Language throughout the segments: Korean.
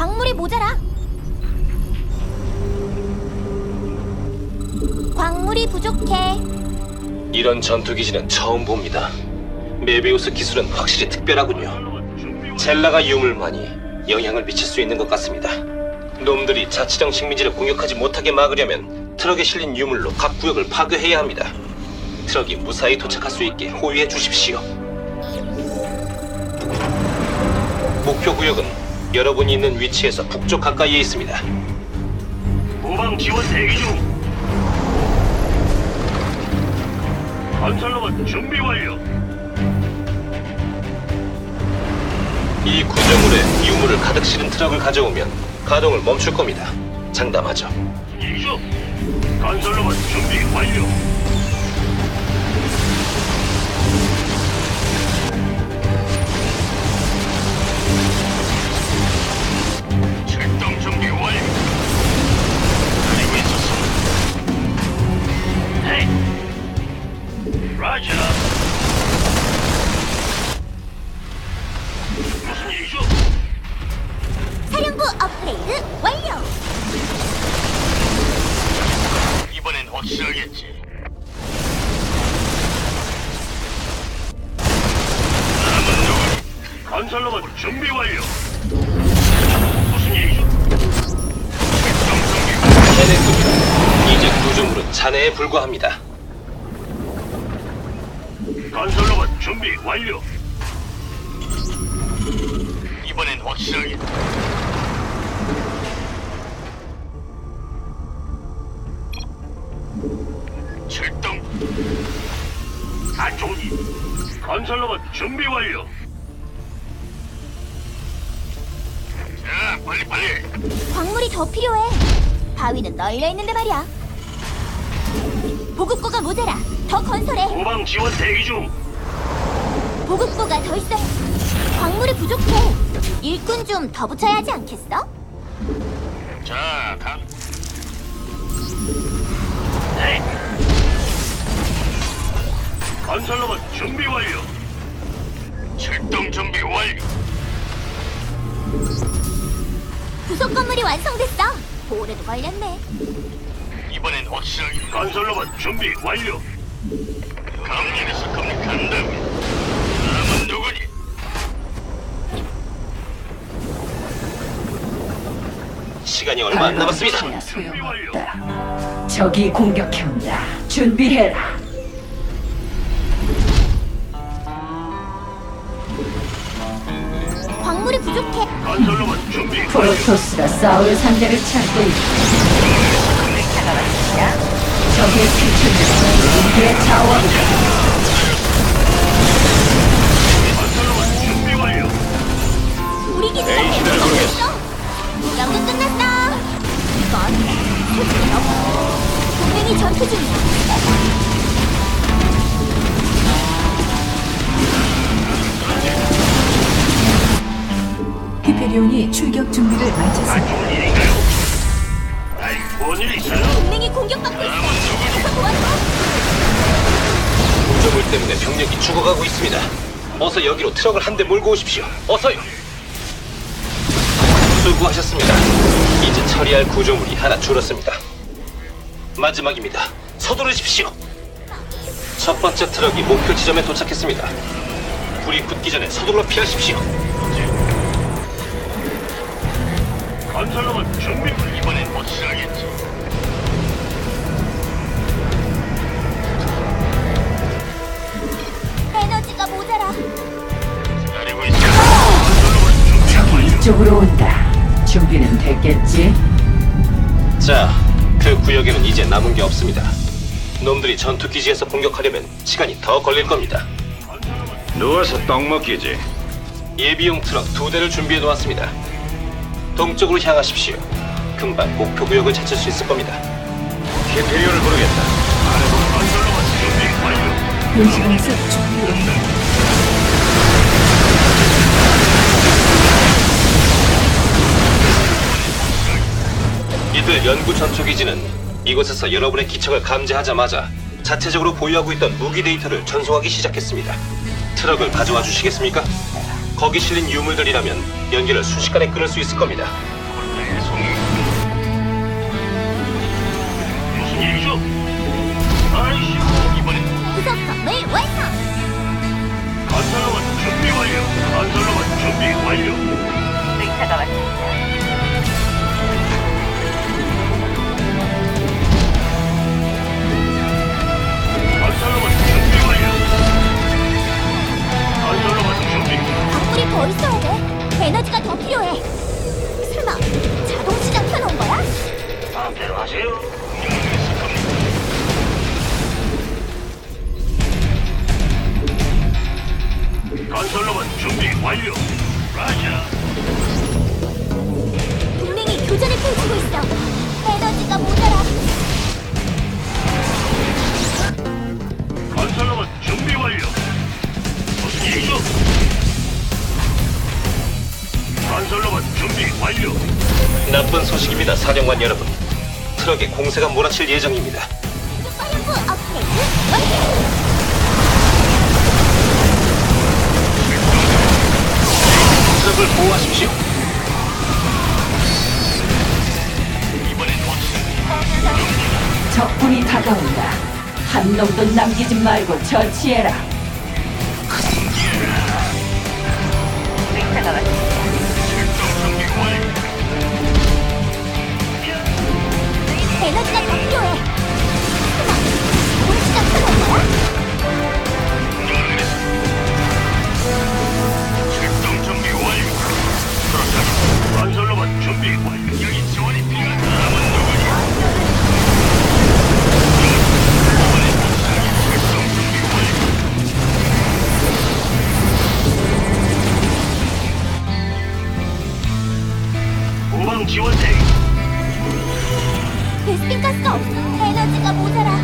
광물이 모자라. 광물이 부족해. 이런 전투 기지는 처음 봅니다. 메비우스 기술은 확실히 특별하군요. 젤라가 유물만이 영향을 미칠 수 있는 것 같습니다. 놈들이 자치령 식민지를 공격하지 못하게 막으려면 트럭에 실린 유물로 각 구역을 파괴해야 합니다. 트럭이 무사히 도착할 수 있게 호위해 주십시오. 목표 구역은 여러분이 있는 위치에서 북쪽 가까이에 있습니다. 후방 지원 대기 중. 건설로봇 준비 완료. 이 구조물에 유물을 가득 실은 트럭을 가져오면 가동을 멈출 겁니다. 장담하죠. 이죠. 건설로봇 준비 건설로봇 준비 완료. 무슨 일이죠? 해냈습니다. 이제 구조물은 잔해에 불과합니다. 건설로봇 준비 완료. 이번엔 확실하게. 출동. 안 좋으니. 건설로봇 준비 완료. 자, 빨리 빨리. 광물이 더 필요해. 바위는 널려 있는데 말이야. 보급고가 모자라. 더 건설해. 후방 지원 대기 중. 보급고가 더 있어. 광물이 부족해. 일꾼 좀 더 붙여야 하지 않겠어? 자, 가. 네. 건설로봇 준비 완료. 출동 준비 완료. 부속 건물이 완성됐어. 오래도 걸렸네. 이번엔 확실하게. 건설로봇 준비 완료. 강렬에서 겁니 간다며. 남은 누구니? 시간이 얼마 안 남았습니다. 준비 완료. 적이 공격해온다. 준비해라. 광물이 부족해. 건설로봇 준비. 프로토스가 싸울 상대를 찾고 있다. 적의 필출은 우리의 자원이다. 건설로봇 준비 완료. 우리 기지가 공격했어. 무역은 끝났어. 이건 소식이 없어. 동맹이 전투 중이야. 히페리온이 출격 준비를 마쳤습니다. 좋은 일인가요? 아이, 뭔일 있어요? 동맹이 공격받고 있어. 가서 도와줘. 구조물 때문에 병력이 죽어가고 있습니다. 어서 여기로 트럭을 한 대 몰고 오십시오. 어서요. 수고하셨습니다. 이제 처리할 구조물이 하나 줄었습니다. 마지막입니다. 서두르십시오. 첫 번째 트럭이 목표 지점에 도착했습니다. 불이 붙기 전에 서둘러 피하십시오. 건설로봇 준비 이번엔 확실하겠지. 에너지가 모자라. 기다리고 있어. 준비 완료. 이쪽으로 온다. 준비는 됐겠지? 자, 그 구역에는 이제 남은 게 없습니다. 놈들이 전투 기지에서 공격하려면 시간이 더 걸릴 겁니다. 누워서 떡 먹기지. 예비용 트럭 두 대를 준비해 놓았습니다. 동쪽으로 향하십시오. 금방 목표 구역을 찾을 수 있을 겁니다. 히페리온을 부르겠다. 건설로봇 준비 완료. 분시공습 준비 완료. 이들 연구 전투 기지는 이곳에서 여러분의 기척을 감지하자마자 자체적으로 보유하고 있던 무기 데이터를 전송하기 시작했습니다. 트럭을 가져와 주시겠습니까? 거기 실린 유물들이라면 연기를 순식간에 끊을 수 있을 겁니다. 무슨 일이죠? 아이씨, 이번엔 부속 건물 완성. 건설로만 준비 완료. 건설로만 준비 완료. 의사가 왔습니다. 광물이 더 있어야 돼. 에너지가 더 필요해. 나쁜 소식입니다, 사령관 여러분. 트럭에 공세가 몰아칠 예정입니다. 사령부 업그레이드 완료. 트럭을 보호하십시오. 적군이 다가온다. 한 놈도 남기지 말고 처치해라. 출동 베스핀 가스가 없어. 에너지가 모자라.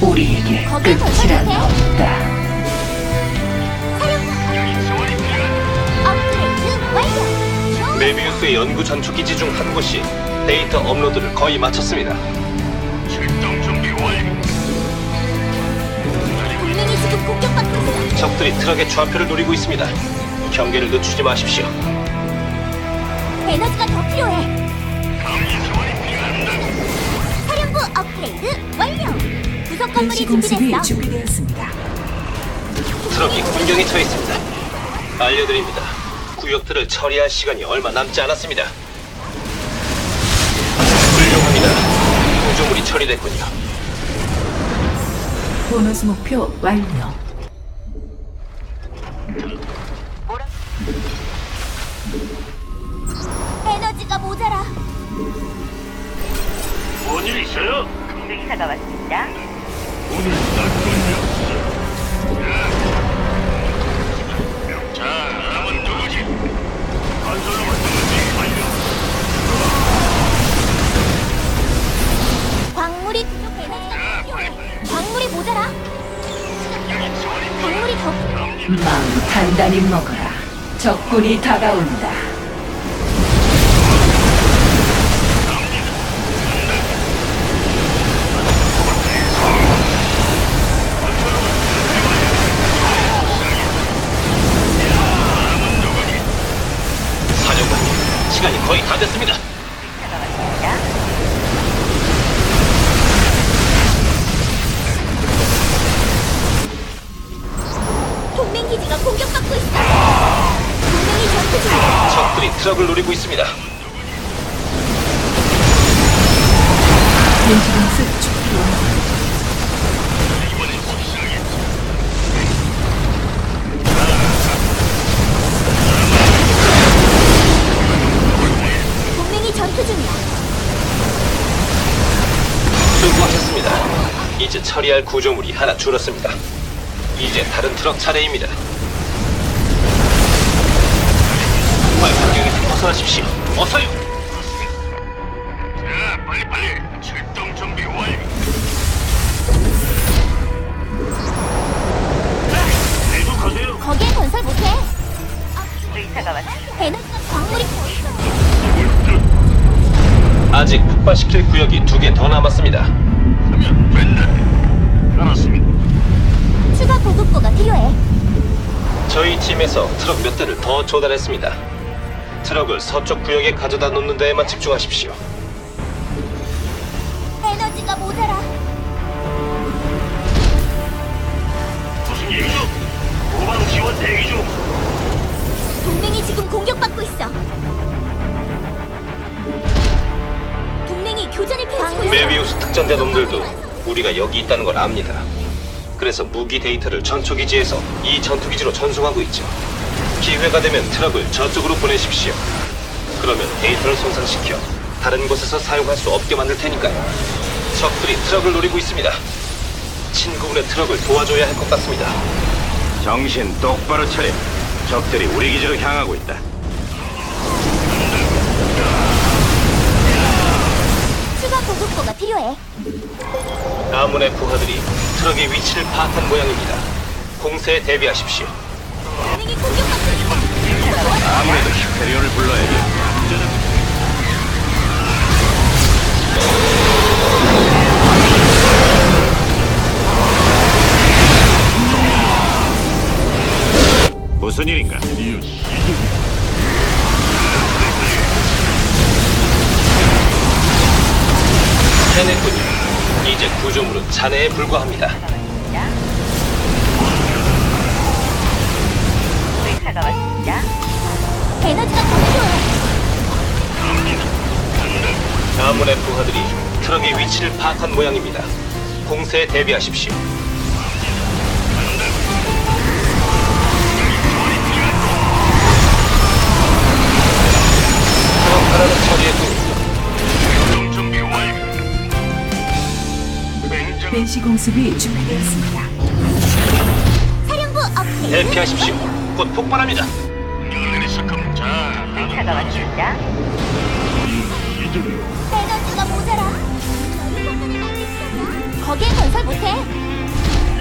우리에게 끝이란. 없다. 업그레이드 완료. 메비우스의 연구 전초기지 중 한 곳이 데이터 업로드를 거의 마쳤습니다. 출동 준비 완료. 동맹이 지금 공격받고 있어. 적들이 트럭의 좌표를 노리고 있습니다. 경계를 늦추지 마십시오. 에너지가 더 필요해. 건물이 공습이 준비됐어. 준비되었습니다. 트럭이 군경에 처해 있습니다. 알려드립니다. 구역들을 처리할 시간이 얼마 남지 않았습니다. 훌륭합니다. 구조물이 처리됐군요. 보너스 목표 완료. 에너지가 모자라. 뭔일 있어요? 의사가 왔습니다. 오늘 나쁜 자. 광물이. 광물이 모자라. 광물이 더 필요해. 마음 단단히 먹어라. 적군이 다가온다. 시간이 거의 다 됐습니다. 동맹 기지가 공격받고 있어. 동맹이 전투 중이야. 적들이 트럭을 노리고 있습니다. 공 처리할 구조물이 하나 줄었습니다. 이제 다른 트럭 차례입니다. 정말 환경에서 벗어나십시오. 어서요. 자, 빨리 빨리 출동 준비 완료. 네, 계속하세요. 거기에 건설 못해. 의사가 왔어. 에너지가 광물이 더 있어. 아직 폭발시킬 구역이 두 개 더 남았습니다. 하면 된다. 추가 보급고가 필요해. 저희 팀에서 트럭 몇 대를 더 조달했습니다. 트럭을 서쪽 구역에 가져다 놓는 데에만 집중하십시오. 에너지가 모자라. 무슨 일이죠? 후방 지원 대기 중. 동맹이 지금 공격받고 있어. 동맹이 교전을 펼치고 있어. 메비우스 특전대 놈들도 우리가 여기 있다는 걸 압니다. 그래서 무기 데이터를 전초기지에서 이 전투기지로 전송하고 있죠. 기회가 되면 트럭을 저쪽으로 보내십시오. 그러면 데이터를 손상시켜 다른 곳에서 사용할 수 없게 만들 테니까요. 적들이 트럭을 노리고 있습니다. 친구분의 트럭을 도와줘야 할 것 같습니다. 정신 똑바로 차려. 적들이 우리 기지로 향하고 있다. 보급고가 필요해. 아문의 부하들이 트럭의 위치를 파악한 모양입니다. 공세에 대비하십시오. 동맹이 공격받고 있어. 아무래도 히페리온을 불러야지. 무슨 일인가? 해냈군요. 이제 구조물은 잔해에 불과합니다. 의사가 왔습니다. 에너지가 더 필요해. 아문의 부하들이 트럭의 위치를 파악한 모양입니다. 공세에 대비하십시오. 벤시 공습이 준비되었습니다. 사령부 업그레이드. 대피하십시오. 곧 폭발합니다. 의사가 왔습니다. 에너지가 모자라. 거기에 건설 못해.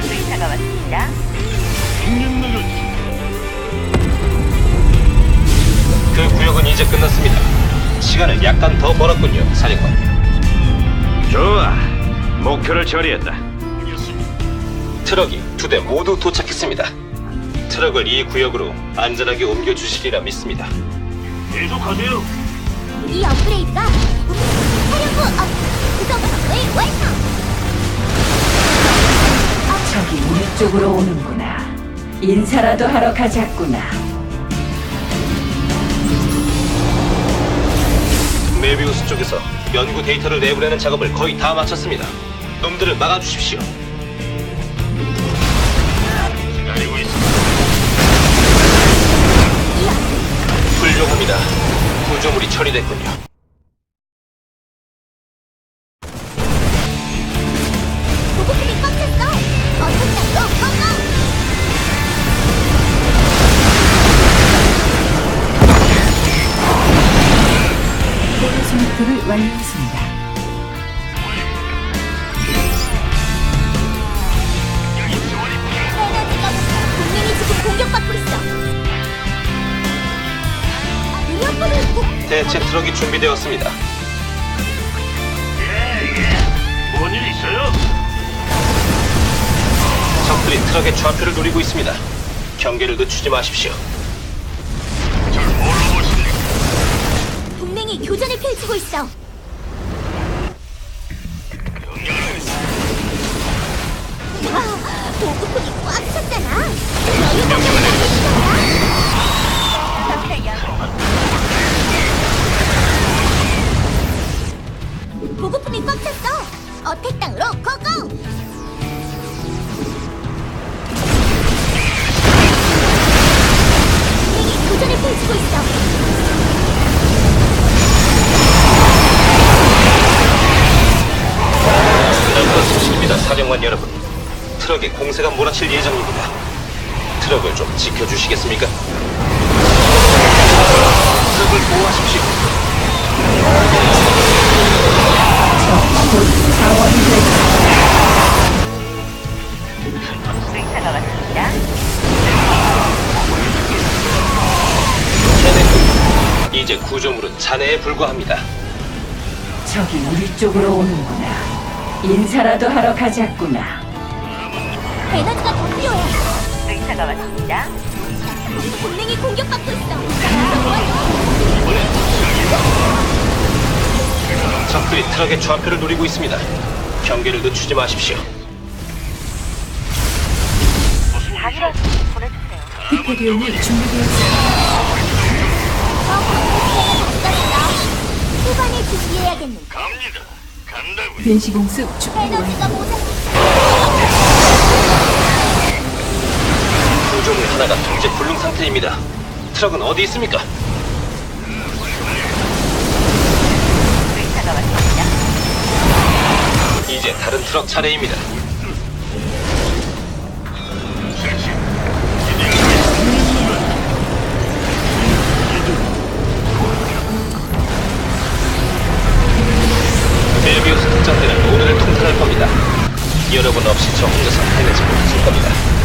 의사가 왔습니다. 그 구역은 이제 끝났습니다. 시간을 약간 더 벌었군요, 사령관. 좋아. 목표를 처리했다. 트럭이 두 대 모두 도착했습니다. 트럭을 이 구역으로 안전하게 옮겨 주시리라 믿습니다. 계속하세요. 이 업그레이드가 사령부 업 구성 업그레이드 완성. 적이 우리 쪽으로 오는구나. 인사라도 하러 가자꾸나. 메비우스 쪽에서 연구 데이터를 내보내는 작업을 거의 다 마쳤습니다. 놈들을 막아주십시오. 기다리고 있습니다. 훌륭합니다. 구조물이 처리됐군요. 보급품이 꽉 찼어. 완료했습니다. 대체 트럭이 준비되었습니다. 예, 예. 뭔 일 있어요? 적들이 트럭의 좌표를 노리고 있습니다. 경계를 늦추지 마십시오. 절 뭘로 보십니까? 동맹이 교전을 펼치고 있어. 와, 보급품이 꽉 찼잖아. 명령을 내리 보급품이 꽉 찼어. 어택 땅으로 고고. 동맹이 교전을 펼치고 있어. 남은 소식입니다, 사령관 여러분. 트럭에 공세가 몰아칠 예정입니다. 트럭을 좀 지켜주시겠습니까? 트럭을 보호하십시오. 의사가 왔습니다. 해냈군. 이제 구조물은 잔해에 불과합니다. 적이 우리 쪽으로 오는구나. 인사라도 하러 가자꾸나. 에너지가 더 필요해. 의사가 왔습니다. 동맹이 공격받고 있어. 적들이 트럭의 좌표를 노리고 있습니다. 경계를 늦추지 마십시오. 보내주세요. 히페리온이 준비되었습니다. 후반에 준비해야겠는데. 갑니다. 간다고요. 변시공습 완료. 에너지가 모자라. 하나가 통제 불능 상태입니다. 트럭은 어디 있습니까? 이제 다른 트럭 차례입니다. 메비우스 특전대는 오늘을 통틀할 겁니다. 여러분 없이 저 혼자서 해내지 못할 겁니다.